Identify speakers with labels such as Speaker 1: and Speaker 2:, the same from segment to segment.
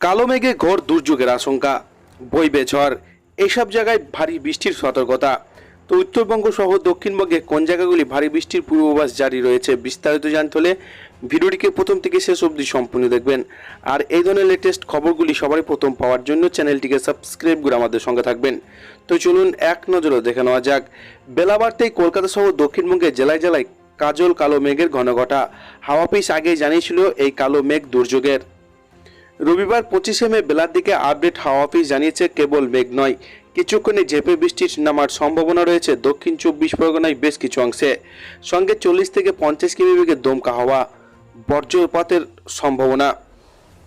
Speaker 1: কালো মেঘে ঘোর দুর্যোগের আশঙ্কা। বইবে ঝড় এইসব জায়গায় ভারী বৃষ্টির সতর্কতা। তো উত্তরবঙ্গ সহ দক্ষিণবঙ্গে কোন জায়গাগুলি ভারী বৃষ্টির পূর্বাভাস জারি রয়েছে বিস্তারিত জানতে হলে ভিডিওটিকে প্রথম থেকে শেষ অবধি সম্পূর্ণ দেখবেন। আর এই ধরনের লেটেস্ট খবরগুলি সবারই প্রথম পাওয়ার জন্য চ্যানেলটিকে সাবস্ক্রাইব করে আমাদের সঙ্গে থাকবেন। তো চলুন এক নজরে দেখে নেওয়া যাক। বেলা বাড়তেই কলকাতা সহ দক্ষিণবঙ্গের জেলায় জেলায় কাজল কালো মেঘের ঘনঘটা। হাওয়া পিস আগেই জানিয়েছিল এই কালো মেঘ দুর্যোগের। রবিবার পঁচিশে মে বেলার দিকে আপডেট হাওয়া অফিস জানিয়েছে, কেবল মেঘ নয়। কিছুক্ষণে ঝেপে বৃষ্টির নামার সম্ভাবনা রয়েছে। দক্ষিণ চব্বিশ পরগনায় বেশ কিছু অংশে। সঙ্গে চল্লিশ থেকে পঞ্চাশ কিমি বেগে দমকা হাওয়া। বর্জ্যপাতের সম্ভাবনা।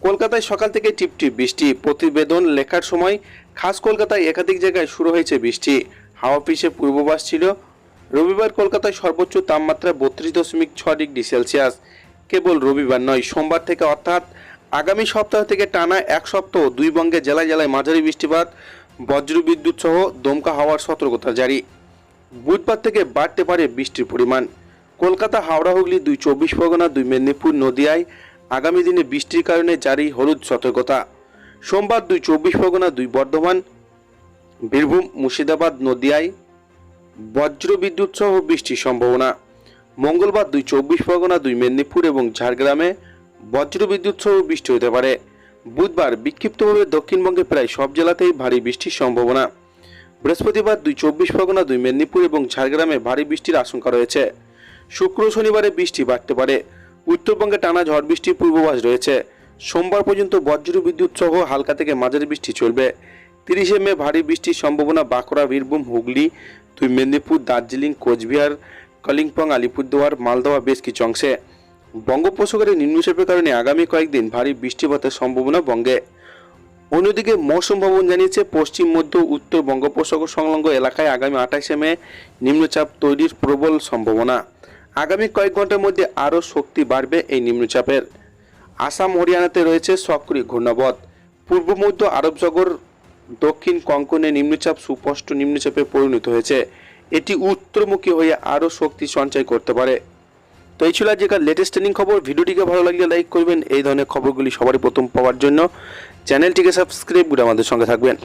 Speaker 1: কলকাতায় সকাল থেকে টিপটিপ বৃষ্টি। প্রতিবেদন লেখার সময় খাস কলকাতায় একাধিক জায়গায় শুরু হয়েছে বৃষ্টি। হাওয়া অফিসে পূর্বাভাস ছিল, রবিবার কলকাতায় সর্বোচ্চ তাপমাত্রা বত্রিশ দশমিক ছ ডিগ্রি সেলসিয়াস। কেবল রবিবার নয়, সোমবার থেকে অর্থাৎ আগামী সপ্তাহ থেকে টানা এক সপ্তাহ দুই বঙ্গে জেলায় জেলায় মাঝারি বৃষ্টিপাত বজ্রবিদ্যুৎ সহ দমকা হওয়ার সতর্কতা জারি। বুধবার থেকে বাড়তে পারে বৃষ্টির পরিমাণ। কলকাতা, হাওড়া, হুগলি, দুই চব্বিশ পরগনা, দুই মেদিনীপুর, নদিয়ায় আগামী দিনে বৃষ্টির কারণে জারি হলুদ সতর্কতা। সোমবার দুই চব্বিশ পরগনা, দুই বর্ধমান, বীরভূম, মুর্শিদাবাদ, নদিয়ায় বজ্রবিদ্যুৎ সহ বৃষ্টির সম্ভাবনা। মঙ্গলবার দুই চব্বিশ পরগনা, দুই মেদিনীপুর এবং ঝাড়গ্রামে বজ্রবিদ্যুৎ সহ বৃষ্টি হতে পারে। বুধবার বিক্ষিপ্তভাবে দক্ষিণবঙ্গে প্রায় সব জেলাতেই ভারী বৃষ্টির সম্ভাবনা। বৃহস্পতিবার দুই চব্বিশ পরগনা, দুই মেদিনীপুর এবং ঝাড়গ্রামে ভারী বৃষ্টির আশঙ্কা রয়েছে। শুক্র শনিবারে বৃষ্টি বাড়তে পারে। উত্তরবঙ্গে টানা ঝড় বৃষ্টির পূর্বাভাস রয়েছে। সোমবার পর্যন্ত বজ্র বিদ্যুৎ সহ হালকা থেকে মাঝারি বৃষ্টি চলবে। তিরিশে মে ভারী বৃষ্টির সম্ভাবনা বাঁকুড়া, বীরভূম, হুগলি, দুই মেদিনীপুর, দার্জিলিং, কোচবিহার, কালিম্পং, আলিপুরদুয়ার মালদহ বেশ কিছু অংশে। বঙ্গোপসাগরে নিম্নচাপের কারণে আগামী কয়েকদিন ভারী বৃষ্টিপাতের সম্ভাবনা বঙ্গে। অন্যদিকে মৌসুম ভবন জানিয়েছে, পশ্চিম, মধ্য, উত্তর বঙ্গোপসাগর সংলগ্ন এলাকায় আগামী আঠাশে মে নিম্নচাপ তৈরির প্রবল সম্ভাবনা। আগামী কয়েক ঘণ্টার মধ্যে আরও শক্তি বাড়বে এই নিম্নচাপের। আসাম, হরিয়ানাতে রয়েছে সক্রিয় ঘূর্ণাবধ পূর্ব, মধ্য, আরব সাগর, দক্ষিণ কঙ্কনে নিম্নচাপ, সুস্পষ্ট নিম্নচাপে পরিণত হয়েছে। এটি উত্তরমুখী হয়ে আরও শক্তি সঞ্চয় করতে পারে। তো এই ছিল আজকের লেটেস্ট ট্রেনিং খবর। ভিডিওটিকে ভালো লাগলে লাইক করবেন। এই ধরনের খবরগুলি সবারই প্রথম পাওয়ার জন্য। চ্যানেলটিকে সাবস্ক্রাইব করে আমাদের সঙ্গে থাকবেন।